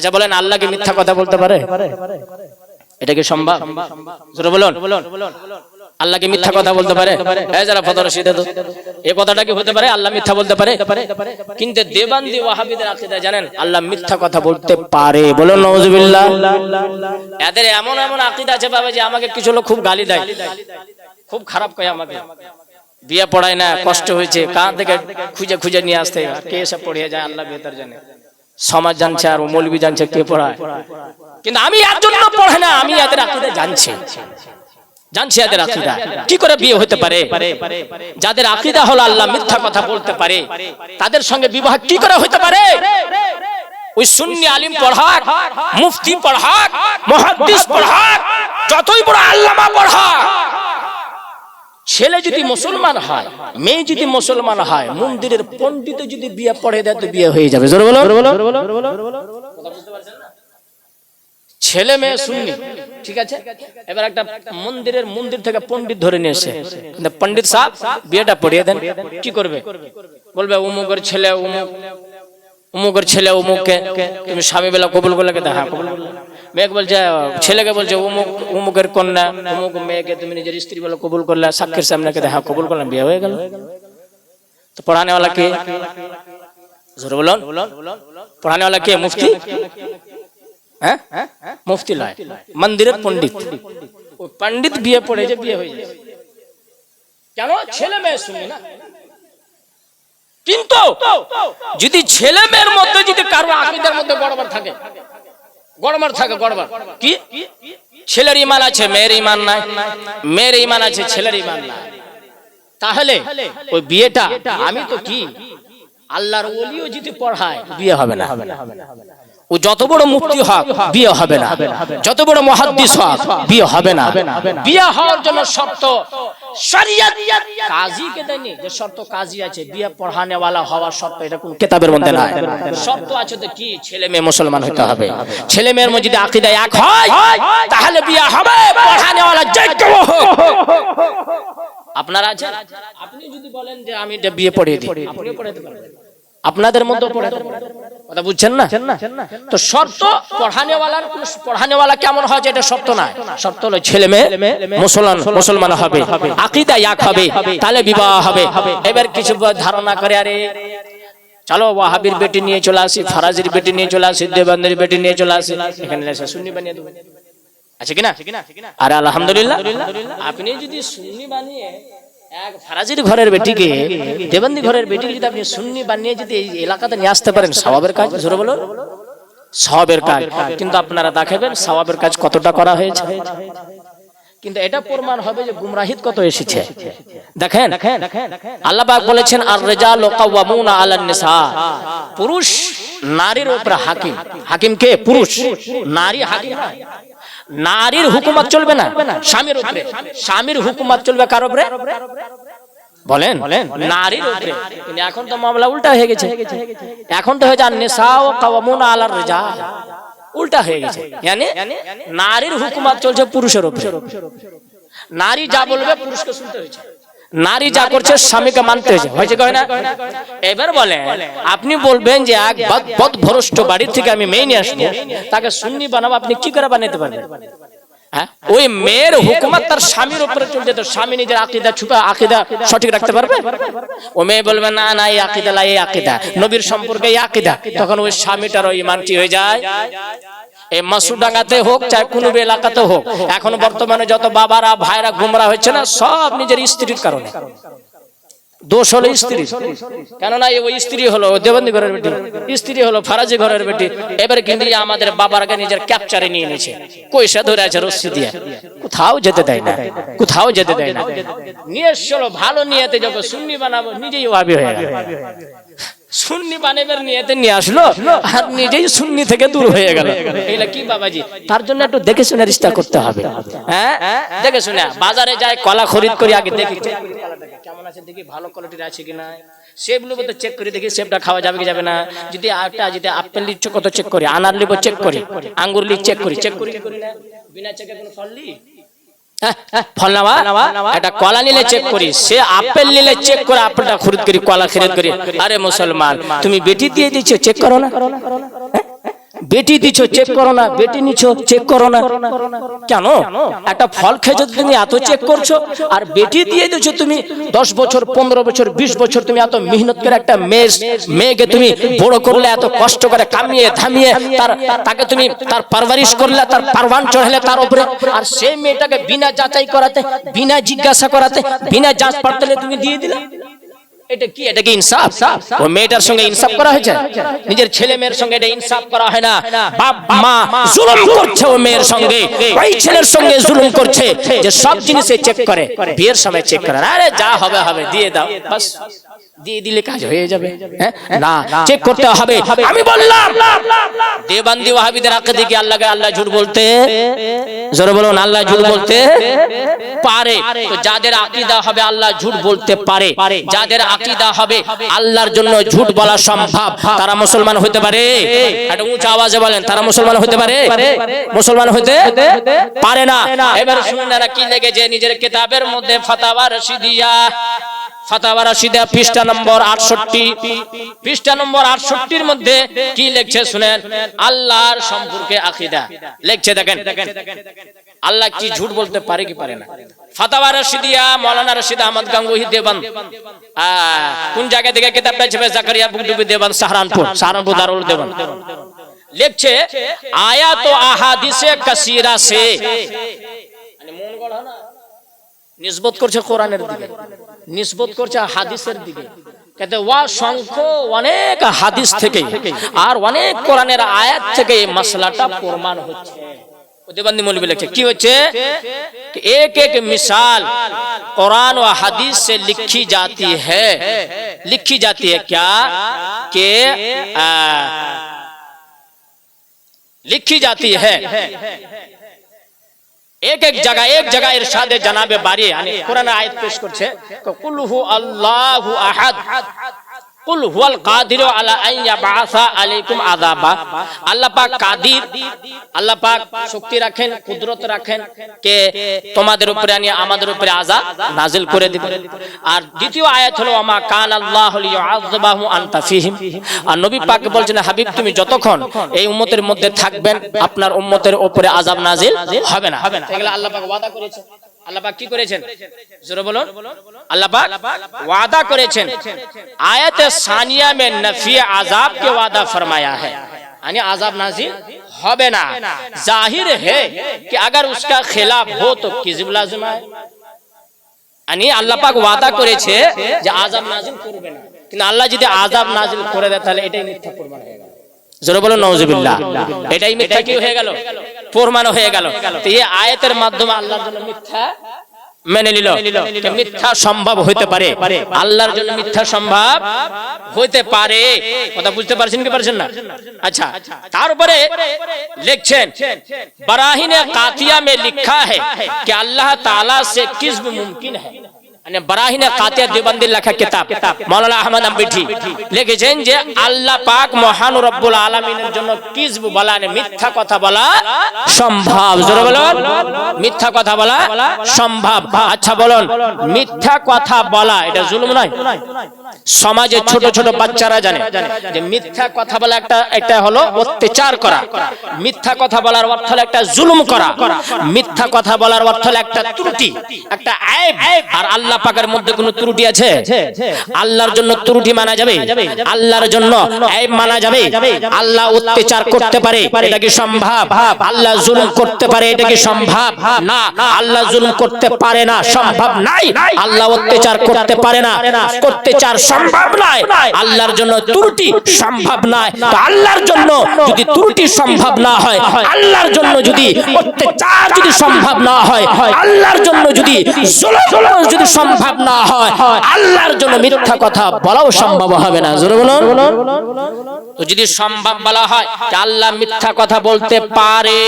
আচ্ছা বলেন আল্লাহকে মিথ্যা কথা বলতে পারে? এটা কি সম্ভব? জোরে বলুন। আল্লাহকে মিথ্যা কথা বলতে পারে? যারা ফতর রশিদে তো, এই কথাটা কি হতে পারে? আল্লাহ মিথ্যা বলতে পারে? কিন্তু দেবান্দি ওয়াহাবিদের আকীদা জানেন, আল্লাহ মিথ্যা কথা বলতে পারে বলুন নওয়াজুবিল্লাহ এদের এমন এমন আকীদা আছে বাবা যে আমাকে কিছু লোক খুব গালি দেয়। খুব খারাপ কয় আমাকে। বিয়ে পড়ায় না, কষ্ট হয়েছে কাঁ থেকে খুঁজে খুঁজে নিয়ে আসতে কে এসে পড়িয়ে যায় আল্লাহ বেহতর জানে। সমাজ জানছে আর মৌলবি জানছে কে পড়ায়। কিন্তু আমি এর জন্য পড়ে না, আমি এদের আকীদা জানছি। জানছি এদের আকীদা। কি করে বিয়ে হতে পারে? যাদের আকীদা হলো আল্লাহ মিথ্যা কথা বলতে পারে, তাদের সঙ্গে বিবাহ কি করে হতে পারে? ওই সুন্নি আলিম পড়াক মুফতি পড়াক মুহাদ্দিস পড়াক যতই বড় আল্লামা পড়াক ছেলে যদি মুসলমান হয় মেয়ে যদি মুসলমান হয় মন্দিরের পণ্ডিত যদি বিয়ে পড়ে দেয় তো বিয়ে হয়ে যাবে। ছেলে মেয়ে শুননি ঠিক আছে? এবার একটা মন্দিরের মন্দির থেকে পণ্ডিত ধরে নিয়ে এসে পণ্ডিত সাহেব বিয়েটা পড়িয়ে দেন। কি করবে? বলবে উমুকের ছেলে উমুক উমুকের ছেলে উমুককে তুমি স্বামী বেলা কবুল করলে কে হ্যাঁ কবুল। মেয়েকে বলছে, ছেলেকে বলছে অমুক অমুকের কন্যা অমুক মেয়েকে তুমি নিজের স্ত্রী বলে কবুল করলে, সাক্ষীর সামনে হ্যাঁ কবুল করলাম, বিয়ে হয়ে গেল। তো পড়ানেওয়ালা কে? বলুন। কে? মুফতি? হ্যাঁ? মুফতি লয়। মন্দিরের পণ্ডিত। ওই পণ্ডিত বিয়ে পড়ে যে বিয়ে হয়ে যায় কেন? ছেলে মেয়ে শুনি না। কিন্তু যদি ছেলে মেয়ের মধ্যে যদি কারও আকিদার মধ্যে বড় থাকে গড়বড় থাকে গড়বার কি? ছেলের ইমান আছে, মেয়ের ইমান নাই। মেয়ের ইমান আছে, ছেলের ইমান নাই। তাহলে ওই বিয়েটা, আমি তো কি? আল্লাহর ওলিও যদি পড়ায়, বিয়ে হবে না হবে না হবে না। ও যত বড় মুক্তি হক, বিয়ে হবে না। যত বড় মহাদ্দিস হক, বিয়ে হবে না। বিয়ে হওয়ার জন্য শর্ত যে শর্ত কাজী আছে, বিয়ে পড়ানে হওয়ার শর্ত, এটা কোন কিতাবের মধ্যে নাই। শর্ত আছে তো কি? ছেলে মেয়ে মুসলমান হতে হবে। ছেলে মেয়ের মধ্যে আকীদা এক হয়, তাহলে বিয়ে হবে পড়ানে আপনারা আছেন? আপনি যদি বলেন যে আমি বিয়ে পড়িয়ে দিই। আপনি পড়াতে আপনাদের মধ্যে পড়াতে পারবেন। কথা বুঝছেন না? তো শর্ত পড়ানে ওয়ালার পড়ানে ওয়ালা কেমন হয় এটা শর্ত না শর্ত হলো ছেলে মেয়ে মুসলমান মুসলমান হবে। আকীদা এক হবে তাহলে বিবাহ হবে। এবার কিছু ধারণা করে আরে চলো ওয়াহাবির বেটি নিয়ে চলে আসি ফারাজির বেটি নিয়ে চলে আসি দেবান্দের বেটি নিয়ে চলে আসি। এখানে এসে সুন্নি বানিয়ে দেবো। আছে কিনা আরে আলহামদুলিল্লাহ। আপনি যদি সুন্নি বানিয়ে ফারাজির ঘরের বেটিকে, দেবন্দি ঘরের বেটিকে যদি আপনি সুন্নি বানিয়ে যদি এই এলাকাতে নিয়ে আসতে পারেন, সওয়াবের কাজ বলো সওয়াবের কাজ। কিন্তু আপনারা দেখাবেন সওয়াবের কাজ কতটা করা হয়েছে। কিন্তু এটা প্রমাণ হবে যে গুমরাহিত কত এসেছে। দেখেন, আল্লাহ বলেছেন আর রেজাল কাওয়ামুনা আলান পুরুষ, নারীর উপর হাকিম। হাকিম কে? পুরুষ। নারী হাকিম। নারীর হুকুমত চলবে না, স্বামীর উপরে। স্বামীর হুকুমত চলবে কার উপরে? বলেন, নারীর উপরে। কিন্তু এখন তো মামলা উল্টা হয়ে গেছে। এখন তো হয়ে যান ও কাওয়ামুনা আলার রেজা। উল্টা হয়ে গেছে। নারীর হুকুমত চলছে পুরুষের উপরে। নারী যা বলবে পুরুষকে শুনতে হয়েছে। নারী যা করছে স্বামীকে মানতে হয়েছে। কয় না? এবার বলে আপনি বলবেন যে এক বদ ভরষ্ট বাড়ির থেকে আমি মেয়ে নিয়ে আসব, তাকে সুন্নি বানাবো, আপনি কি করে বানাতে পারবেন? হ্যাঁ? ওই মেয়ের হুকুমত তার স্বামীর উপরে চলছে, তো স্বামী নিজের আকিদা ছুপা, আকিদা সঠিক রাখতে পারবে? ও মেয়ে বলবে, না না, এই আকিদা লা, এই আকিদা। নবীর সম্পর্কে এই আকিদা। তখন ওই স্বামীটারও ইমানটি হয়ে যায়? এই মাসুডাঙ্গাতে হোক চাই কোনো এলাকাতে হোক, এখন বর্তমানে যত বাবারা, ভাইরা গুমরা হচ্ছে না, সব নিজের স্ত্রীর কারণে। দোষ হলো স্ত্রী কেননা ওই স্ত্রী হলো দেবন্দী ঘরের বেটি, স্ত্রী হলো ফারাজি ঘরের বেটি, এবারে কিন্তু আমাদের বাবারকে নিজের ক্যাপচারে নিয়ে নিয়েছে কইসা ধরে আছে রস্সি দিয়ে? কোথাও যেতে দেয় না, কোথাও যেতে দেয় না। নিয়ে এসছিল ভালো নিয়েতে যখন সুন্নি বানাবো, নিজেই ভাবি হয়ে গেল। সুন্নি বানাবার নিয়েতে নিয়ে আসলো আর নিজেই সুন্নি থেকে দূর হয়ে গেল। এগুলা কি বাবাজি? তার জন্য একটু দেখে শুনে রিস্তা করতে হবে। হ্যাঁ? দেখে শুনে বাজারে যায় কলা খরিদ করি আগে দেখি। কেমন আছে দেখি ভালো কোয়ালিটির আছে কিনা সেবগুলো তো চেক করে দেখি সেবটা খাওয়া যাবে কি যাবে না? যদি একটা যদি আপেল লিচ্ছ কত চেক করি আনার লিবো চেক করি আঙ্গুর লিচ চেক করি চেক করি। না বিনা চেকে কোনো ফল লি? ফল নেওয়া একটা কলা নিলে চেক করি। সে আপেল নিলে চেক করে আপেলটা খরিদ করি কলা খরিদ করি। আরে মুসলমান তুমি বেটি দিয়ে দিচ্ছ চেক করো না। হ্যাঁ? বেটি দিছ চেক করো না, বেটি নিছ চেক করো না। কেন? একটা ফল খেয়ে যদি তুমি এত চেক করছ, আর বেটি দিয়ে দিছো তুমি দশ বছর, পনেরো বছর, বিশ বছর তুমি এত মেহনত করে একটা মেয়ে মেয়েকে তুমি বড় করলে, এত কষ্ট করে কামিয়ে থামিয়ে তার তাকে তুমি তার পারভারিশ করলে, তার পারওয়ান চড়ালে তার উপরে। আর সেই মেয়েটাকে বিনা যাচাই করাতে, বিনা জিজ্ঞাসা করাতে, বিনা যাচ পাড়তালে তুমি দিয়ে দিলে। এটা কি? এটা কি ইনসাফ? ও মেয়েটার সঙ্গে ইনসাফ করা হয়েছে? নিজের ছেলে মেয়ের সঙ্গে এটা ইনসাফ করা হয় না। বাপ মা জুলুম করছে ও মেয়ের সঙ্গে। ওই ছেলের সঙ্গে জুলুম করছে যে সব জিনিসে চেক করে। বিয়ের সময় চেক করে। আরে যা হবে হবে দিয়ে দাও। বাস দিয়ে দিলে কাজ হয়ে যাবে। হ্যাঁ? না চেক করতে হবে। আমি বললাম দেবান্দি ওয়াহাবিদের আকে কি আল্লাহকে আল্লাহ ঝুট বলতে। জোরে বলুন আল্লাহ ঝুট বলতে। পারে। তো যাদের আকীদা হবে আল্লাহ ঝুট বলতে পারে। যাদের আকীদা হবে আল্লাহর জন্য ঝুট বলা সম্ভব। তারা মুসলমান হতে পারে। একটা উঁচা আওয়াজে বলেন তারা মুসলমান হতে পারে? মুসলমান হতে পারে। না। এবার শুনুন কি লেগেছে? নিজের কিতাবের মধ্যে ফাতাওয়া রশিদিয়া। পৃষ্ঠা নম্বর 68 পৃষ্ঠা নম্বর 68 এর মধ্যে কি লিখছে শুনেন? আল্লাহর সম্পর্কে আকীদা। লিখছে দেখেন। আল্লাহ কি ঝুট বলতে পারে কি পারে না। মাওলানা রশিদ আহমদ গাঙ্গুহি আহ, কোন জায়গা থেকে কিতাবটা ছবে জাকারিয়া বুকডুবি দেওবন্দ? সাহারানপুর। সাহারানপুর দারুল দেওবন্দ। লিখছে আয়াত ও আহাদিসে কাসীরা সে। মন গড়া না। নিসবত করছে কোরআনের দিকে। নিসবত করছে হাদিসের দিকে কাতে ওয়া সংখ্য অনেক হাদিস থেকে আর অনেক কোরআনের আয়াত থেকে এই মশলাটা প্রমাণ হচ্ছে দেবান্দি মৌলবী লিখছে কি হচ্ছে कि एक एक मिसाल कुरान व हदीस से लिखी जाती है लिखी जाती है क्या कि आ, लिखी जाती है এক এক জায়গা এক জায়গা সাথে জানাবে বাড়ি। মানে কোরআন আয়াত পেশ করছে। কুলহু আল্লাহু আহাদ। কুল হুয়াল কাদিরু আলা আলাইকুম আযাবা। আল্লাহ পাক কাদির আল্লাহ পাক শক্তি রাখেন কুদরত রাখেন কে তোমাদের উপরে আনি আমাদের উপরে আযাব নাজিল করে দিবেন আর দ্বিতীয় আয়াত হলো আমা কান আল্লাহু আনতা ফীহিম। আর নবী পাক বলছেন হাবিব তুমি যতক্ষণ এই উম্মতের মধ্যে থাকবেন আপনার উম্মতের উপরে আযাব নাজিল হবে না। এগুলো আল্লাহ পাক ওয়াদা আল্লাহ পাক কি করেছেন জোরে বলুন আল্লাহ পাক ওয়াদা করেছেন आयत सानिया में नफी आजाब के वादा फरमाया है यानी आजाब नाजिल হবে না जाहिर है कि अगर उसका खिलाफ हो तो किजिब लाजिम है यानी আল্লাহ পাক ওয়াদা করেছে যে আযাব নাজিল করবে না কিন্তু আল্লাহ যদি আযাব নাজিল করে দেয় তাহলে এটাই মিথ্যা প্রমাণ হয়ে গেল জোরে বলো নওজুবিল্লাহ এটাই মিথ্যা কি হয়ে গেল প্রমাণ হয়ে গেল তো এই আয়াতের মাধ্যমে আল্লাহর জন্য মিথ্যা মেনে নিল যে মিথ্যা সম্ভব হইতে পারে আল্লাহর জন্য মিথ্যা সম্ভব হইতে পারে কথা বুঝতে পারছেন কি পারছেন না আচ্ছা তারপরে লিখছেন बराहीन कातिया में लिखा है कि अल्लाह ताला से किस्म मुमकिन है মানে বারাহিনে কাতিয়া দেবান্দি লেখা কিতাব। মাওলানা আহমদ আম্বিঠি লিখেছেন যে আল্লাহ পাক মহান রব্বুল আলামিনের জন্য কিজব বলা মানে মিথ্যা কথা বলা সম্ভব। জোরে বলুন। মিথ্যা কথা বলা সম্ভব। আচ্ছা বলুন মিথ্যা কথা বলা এটা জুলুম নয়। সমাজে ছোট ছোট বাচ্চারা জানে যে মিথ্যা কথা বলা একটা একটা হলো অত্যাচার করা। মিথ্যা কথা বলার অর্থ হলো একটা জুলুম করা। মিথ্যা কথা বলার অর্থ হলো একটা ত্রুটি একটা আইব। আর আল্লাহ পাকের মধ্যে কোনো ত্রুটি আছে? আল্লাহর জন্য ত্রুটি মানা যাবে? আল্লাহর জন্য আইব মানা যাবে? আল্লাহ অত্যাচার করতে পারে এটা কি সম্ভব? আল্লাহ জুলুম করতে পারে এটা কি সম্ভব? না। আল্লাহ জুলুম করতে পারে না। সম্ভব নাই। আল্লাহ অত্যাচার করতে পারে না। অত্যাচার সম্ভব নয় আল্লাহর জন্য ত্রুটি সম্ভব নয় তো আল্লাহর জন্য যদি ত্রুটি সম্ভব না হয় আল্লাহর জন্য যদি অত্যাচার যদি সম্ভব না হয় আল্লাহর জন্য যদি জুলুম যদি সম্ভব না হয়। আল্লাহর জন্য মিথ্যা কথা বলাও সম্ভব হবে না। জোরে বলুন। তো যদি সম্ভব বলা হয় আল্লাহ মিথ্যা কথা বলতে পারে,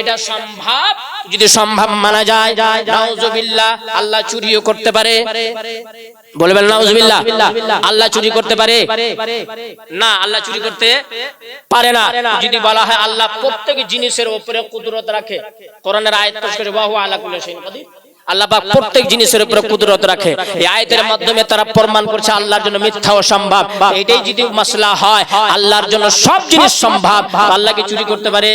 এটা সম্ভব? যদি সম্ভব মানা যায়, নাউজুবিল্লাহ, আল্লাহ চুরিও করতে পারে। বলবেন নাউজুবিল্লাহ, আল্লাহ চুরি করতে পারে? না, আল্লাহ চুরি করতে পারে না। যদি বলা হয় আল্লাহ প্রত্যেক জিনিসের উপরে কুদরত রাখে, কোরআনের আয়াত পেশ করে বাহু আলা কুল্লি শাইইন আল্লাহ পাক প্রত্যেক জিনিসের উপরে কুদরত রাখে। এই আয়াতের মাধ্যমে তারা প্রমাণ করছে আল্লাহর জন্য মিথ্যা অসম্ভব এটাই যদি মাসলা হয় আল্লাহর জন্য সব জিনিস সম্ভব। আল্লাহকে চুরি করতে পারে।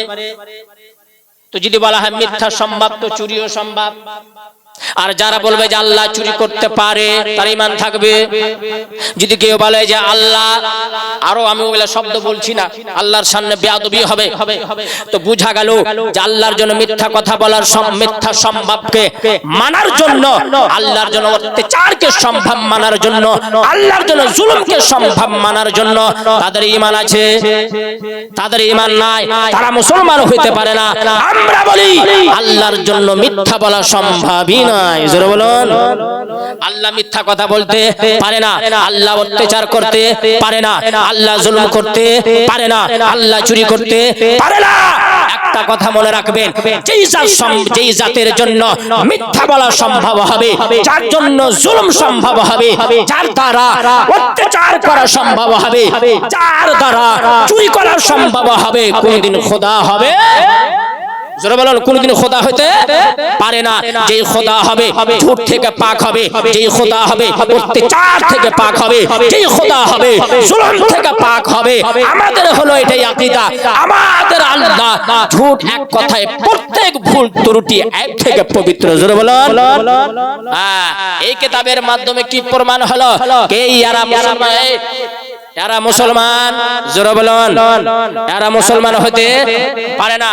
তো যদি বলা হয় মিথ্যা সম্ভব তো চুরিও সম্ভব। আর যারা বলবে যে আল্লাহ চুরি করতে পারে, তার ইমান থাকবে। যদি কেউ বলে যে আল্লাহ, আরও আমি ওগুলা শব্দ বলছি না, আল্লাহর সামনে বেয়াদবি হবে। তো বুঝা গেল যে আল্লাহর জন্য মিথ্যা কথা বলার মিথ্যা সম্ভবকে মানার জন্য, আল্লাহর জন্য অত্যাচারকে সম্ভব মানার জন্য, আল্লাহর জন্য জুলুমকে সম্ভব মানার জন্য তাদের ইমান আছে। তাদের ইমান নাই, তারা মুসলমান হইতে পারে না। আমরা বলি, আল্লাহর জন্য মিথ্যা বলা সম্ভবই নাই জোরে বলুন। আল্লাহ মিথ্যা কথা বলতে পারে না। আল্লাহ অত্যাচার করতে পারে না। আল্লাহ জুলুম করতে পারে না। আল্লাহ চুরি করতে পারে না। একটা কথা মনে রাখবেন যেই জাত যেই জাতের জন্য মিথ্যা বলা সম্ভব হবে যার জন্য জুলুম সম্ভব হবে যার দ্বারা অত্যাচার করা সম্ভব হবে যার দ্বারা চুরি করা সম্ভব হবে কোনদিন খোদা হবে? হইতে পারে না। হবে থেকে পাক হবে। হবে থেকে পাক হবে। হবে আমাদের হলো এটাই আমাদের আল্লাহ ঝুট এক কথায় প্রত্যেক ভুল ত্রুটি এক থেকে পবিত্র। জোরে বলুন। হ্যাঁ এই কিতাবের মাধ্যমে কি প্রমাণ হলো? কে ইয়ারা মুসলমান? জোরে বলুন। মুসলমান হতে পারে না।